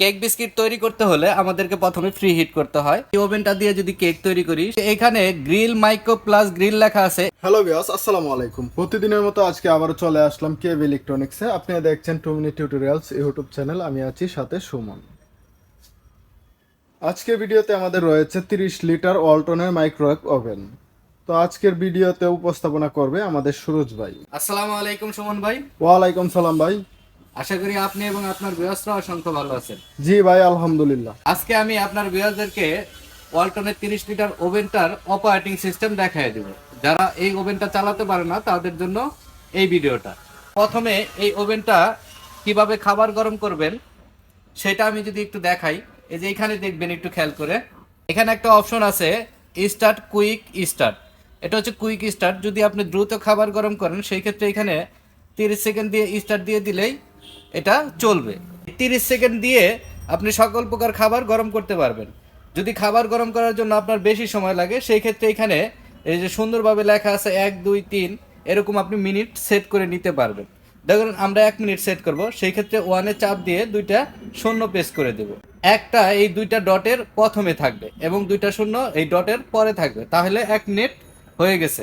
Cake biscuit তৈরি করতে হলে আমাদেরকে প্রথমে ফ্রি হিট করতে হয়। এই ওভেনটা দিয়ে যদি কেক তৈরি করি এখানে গ্রিল মাইক্রো প্লাস গ্রিল লেখা আছে। হ্যালো বিয়াস আসসালামু আলাইকুম। প্রতিদিনের মতো আজকে আবারও চলে আসলাম কেভ ইলেকট্রনিক্সে আপনি দেখছেন two minute tutorials YouTube channel আমি আছি সাথে সুমন। আজকে ভিডিওতে আমাদের রয়েছে 30 লিটার অল্টনের মাইক্রোওয়েভ ওভেন তো আজকের ভিডিওতে উপস্থাপনা করবে আমাদের সুরজ ভাই। আসসালামু আলাইকুম সুমন ভাই। ওয়ালাইকুম সালাম ভাই। আশা করি আপনি এবং আপনার বৃহস্রা অসংখ্য ভালো আছেন। জি ভাই আলহামদুলিল্লাহ। আজকে আমি আপনার বৃহস্দেরকে ওয়ালটনের তিরিশ লিটার ওভেনটার অপারেটিং সিস্টেম দেখাই দেব। যারা এই ওভেনটা চালাতে পারে না তাদের জন্য এই ভিডিওটা। প্রথমে এই ওভেনটা কীভাবে খাবার গরম করবেন সেটা আমি যদি একটু দেখাই। এই যে এখানে দেখবেন একটু খেয়াল করে। এখানে একটা অপশন আছে স্টার্ট কুইক স্টার্ট এটা হচ্ছে কুইক স্টার্ট যদি আপনি দ্রুত খাবার গরম করেন সেই ক্ষেত্রে এখানে তিরিশ সেকেন্ড দিয়ে স্টার্ট দিয়ে দিলেই এটা চলবে। তিরিশ সেকেন্ড দিয়ে আপনি সকল প্রকার খাবার গরম করতে পারবেন। যদি খাবার গরম করার জন্য আপনার বেশি সময় লাগে, সেই ক্ষেত্রে এখানে এই যে সুন্দরভাবে লেখা আছে এক, দুই, তিন, এরকম আপনি মিনিট সেট করে নিতে পারবেন। দেখুন, আমরা এক মিনিট সেট করব। সেই ক্ষেত্রে ওয়ানে চাপ দিয়ে দুইটা শূন্য পেস করে দেব। একটা এই দুইটা ডটের প্রথমে থাকবে এবং দুইটা শূন্য এই ডটের পরে থাকবে। তাহলে এক মিনিট হয়ে গেছে।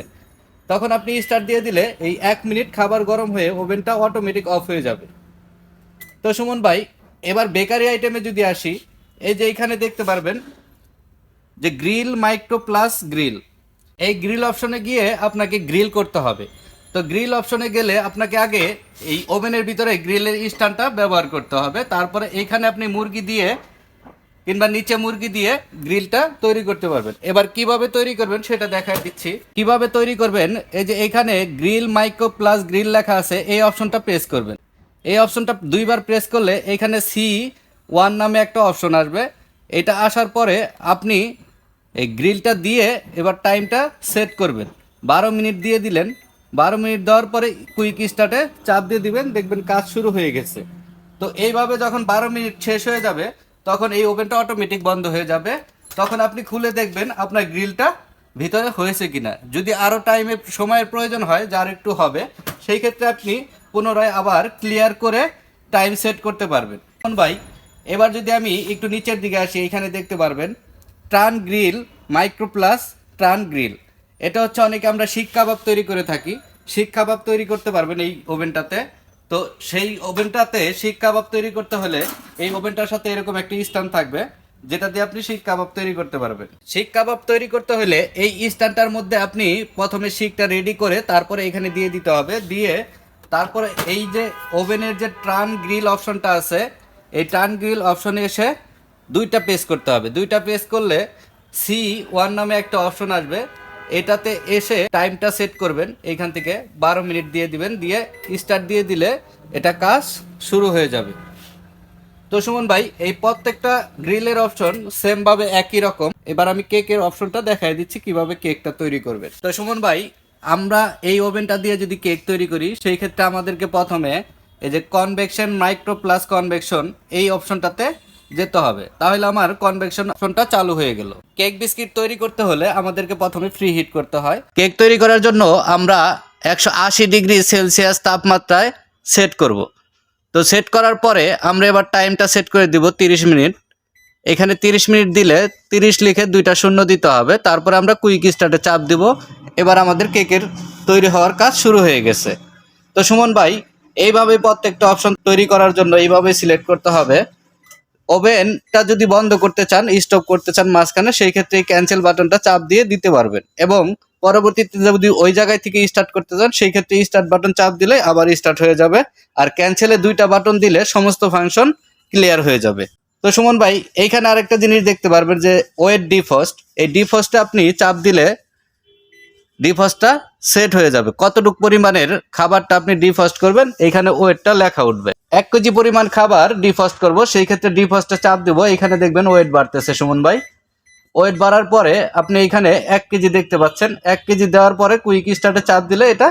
তখন আপনি স্টার্ট দিয়ে দিলে এই এক মিনিট খাবার গরম হয়ে ওভেনটা অটোমেটিক অফ হয়ে যাবে। তো সুমন ভাই, এবার বেকারি আইটেমে যদি আসি, এই যে এখানে দেখতে পারবেন যে গ্রিল মাইক্রো প্লাস গ্রিল এই গ্রিল অপশনে গিয়ে আপনাকে গ্রিল করতে হবে। তো গ্রিল অপশনে গেলে আপনাকে আগে এই ওভেনের ভিতরে গ্রিলের স্ট্যান্ডটা ব্যবহার করতে হবে। তারপরে এইখানে আপনি মুরগি দিয়ে কিংবা নিচে মুরগি দিয়ে গ্রিলটা তৈরি করতে পারবেন। এবার কীভাবে তৈরি করবেন সেটা দেখা দিচ্ছি। কীভাবে তৈরি করবেন? এই যে এখানে গ্রিল মাইক্রো প্লাস গ্রিল লেখা আছে, এই অপশনটা প্রেস করবেন। এই অপশনটা দুইবার প্রেস করলে এখানে সি ওয়ান নামে একটা অপশন আসবে। এটা আসার পরে আপনি এই গ্রিলটা দিয়ে এবার টাইমটা সেট করবেন। বারো মিনিট দিয়ে দিলেন। বারো মিনিট দেওয়ার পরে কুইক স্টার্টে চাপ দিয়ে দিবেন। দেখবেন কাজ শুরু হয়ে গেছে। তো এইভাবে যখন বারো মিনিট শেষ হয়ে যাবে, তখন এই ওভেনটা অটোমেটিক বন্ধ হয়ে যাবে। তখন আপনি খুলে দেখবেন আপনার গ্রিলটা ভিতরে হয়েছে কিনা। যদি আরও টাইমে সময়ের প্রয়োজন হয়, যার একটু হবে, সেই ক্ষেত্রে আপনি পুনরায় আবার ক্লিয়ার করে টাইম সেট করতে পারবেন। এখন ভাই, এবার যদি আমি একটু নিচের দিকে আসি, এখানে দেখতে পারবেন ট্রান গ্রিল মাইক্রো প্লাস ট্রান গ্রিল। এটা হচ্ছে অনেকে আমরা শিক কাবাব তৈরি করে থাকি। শিক কাবাব তৈরি করতে পারবেন এই ওভেনটাতে। তো সেই ওভেনটাতে শিক কাবাব তৈরি করতে হলে এই ওভেনটার সাথে এরকম একটি স্ট্যান্ড থাকবে, যেটা দিয়ে আপনি শিক কাবাব তৈরি করতে পারবেন। শিক কাবাব তৈরি করতে হলে এই স্ট্যান্ডটার মধ্যে আপনি প্রথমে শিকটা রেডি করে তারপরে এখানে দিয়ে দিতে হবে। দিয়ে তারপরে এই যে ওভেনের যে ট্রান গ্রিল অপশনটা আছে, এই ট্রান গ্রিল অপশনে এসে দুইটা পেস করতে হবে। দুইটা পেস করলে সি ওয়ান নামে একটা অপশন আসবে। এটাতে এসে টাইমটা সেট করবেন এইখান থেকে বারো মিনিট দিয়ে দিবেন, দিয়ে স্টার্ট দিয়ে দিলে এটা কাজ শুরু হয়ে যাবে। তো সুমন ভাই, এই প্রত্যেকটা গ্রিলের অপশন সেম ভাবে একই রকম। এবার আমি কেকের অপশনটা দেখাই দিচ্ছি, কীভাবে কেকটা তৈরি করবেন। তো সুমন ভাই আমরা এই ওভেনটা দিয়ে যদি কেক তৈরি করি, সেই ক্ষেত্রে আমাদেরকে প্রথমে এই যে কনভেকশন মাইক্রো প্লাস কনভেকশন এই অপশনটাতে যেতে হবে। তাহলে আমার কনভেকশন অপশনটা চালু হয়ে গেল। কেক বিস্কিট তৈরি করতে হলে আমাদেরকে প্রথমে ফ্রি হিট করতে হয়। কেক তৈরি করার জন্য আমরা একশো আশি ডিগ্রি সেলসিয়াস তাপমাত্রায় সেট করব। তো সেট করার পরে আমরা এবার টাইমটা সেট করে দিব তিরিশ মিনিট। এখানে তিরিশ মিনিট দিলে তিরিশ লিখে দুইটা শূন্য দিতে হবে। তারপরে আমরা কুইক স্টার্টে চাপ দিব। এবার আমাদের কেকের তৈরি হওয়ার কাজ শুরু হয়ে গেছে। তো সুমন ভাই, এইভাবে প্রত্যেকটা অপশন তৈরি করার জন্য এইভাবে সিলেক্ট করতে হবে। ওভেনটা যদি বন্ধ করতে চান স্টপ করতে চান মাঝখানে, সেই ক্ষেত্রে ক্যান্সেল বাটনটা চাপ দিয়ে দিতে পারবেন। এবং পরবর্তীতে যদি ওই জায়গায় থেকে স্টার্ট করতে চান, সেই ক্ষেত্রে স্টার্ট বাটন চাপ দিলে আবার স্টার্ট হয়ে যাবে। আর ক্যান্সেলে দুইটা বাটন দিলে সমস্ত ফাংশন ক্লিয়ার হয়ে যাবে। তো সুমন ভাই, এইখানে আরেকটা জিনিস দেখতে পারবেন যে ওয়েট ডিফস্ট এই ডিফস্টে আপনি চাপ দিলে ডিফস্টটা সেট হয়ে যাবে। কতটুক পরিমাণের খাবারটা আপনি ডিফস্ট করবেন, এখানে ওয়েটটা লেখা উঠবে। এক কেজি পরিমাণ খাবার ডিফস্ট করব, সেই ক্ষেত্রে ডিফস্টে চাপ দেব। এখানে দেখবেন ওয়েট বাড়তেছে, সুমন ভাই। ওয়েট বাড়ার পরে আপনি এখানে এক কেজি দেখতে পাচ্ছেন। এক কেজি দেওয়ার পরে কুইক স্টার্টে চাপ দিলে এটা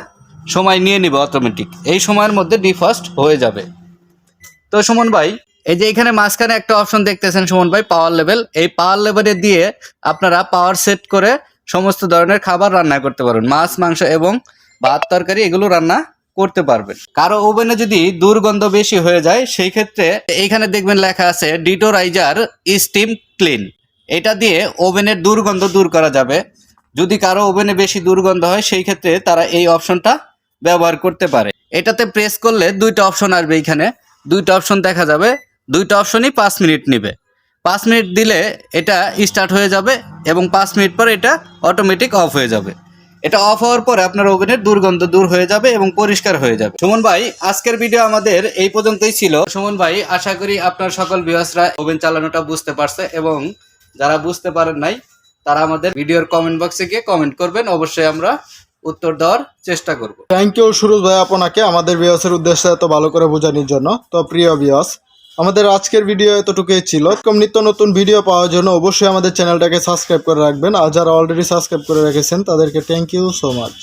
সময় নিয়ে নিবে অটোমেটিক এই সময়ের মধ্যে ডিফাস্ট হয়ে যাবে। তো সুমন ভাই, এই যে এখানে মাঝখানে একটা অপশন দেখতেছেন সুমন ভাই পাওয়ার লেভেল এই পাওয়ার লেভেলে দিয়ে আপনারা পাওয়ার সেট করে সমস্ত ধরনের খাবার রান্না করতে পারবেন। মাছ, মাংস এবং ভাত, তরকারি এগুলো রান্না করতে পারবেন। কারও ওভেনে যদি দুর্গন্ধ বেশি হয়ে যায়, সেই ক্ষেত্রে এইখানে দেখবেন লেখা আছে ডিটোরাইজার স্টিম ক্লিন এটা দিয়ে ওভেনের দুর্গন্ধ দূর করা যাবে। যদি কারও ওভেনে বেশি দুর্গন্ধ হয়, সেই ক্ষেত্রে তারা এই অপশনটা ব্যবহার করতে পারে। এটাতে প্রেস করলে দুইটা অপশন আসবে এইখানে দুইটা অপশন দেখা যাবে। দুইটা অপশনই পাঁচ মিনিট নেবে। পাঁচ মিনিট দিলে এটা স্টার্ট হয়ে যাবে এবং পাঁচ মিনিট পর এটা অটোমেটিক অফ হয়ে যাবে। এটা অফ হওয়ার পরে আপনার ওভেনের দুর্গন্ধ দূর হয়ে যাবে এবং পরিষ্কার হয়ে যাবে। সুমন ভাই, আজকের ভিডিও আমাদের এই পর্যন্তই ছিল। সুমন ভাই, আশা করি আপনার সকল ভিউয়ার্সরা ওভেন চালানোটা বুঝতে পারছে এবং যারা বুঝতে পারেন নাই, তারা আমাদের ভিডিওর কমেন্ট বক্সে গিয়ে কমেন্ট করবেন। অবশ্যই আমরা উত্তর দেওয়ার চেষ্টা করব। থ্যাংক ইউ সুরজ ভাই আপনাকে। আমাদের বিয়সের উদ্দেশ্যে এত ভালো করে বোঝানোর জন্য। তো প্রিয় বিয়স আমাদের আজকের ভিডিও এতটুকুই ছিল। এরকম নিত্য নতুন ভিডিও পাওয়ার জন্য অবশ্যই আমাদের চ্যানেলটাকে সাবস্ক্রাইব করে রাখবেন। আর যারা অলরেডি সাবস্ক্রাইব করে রেখেছেন, তাদেরকে থ্যাংক ইউ সো মাচ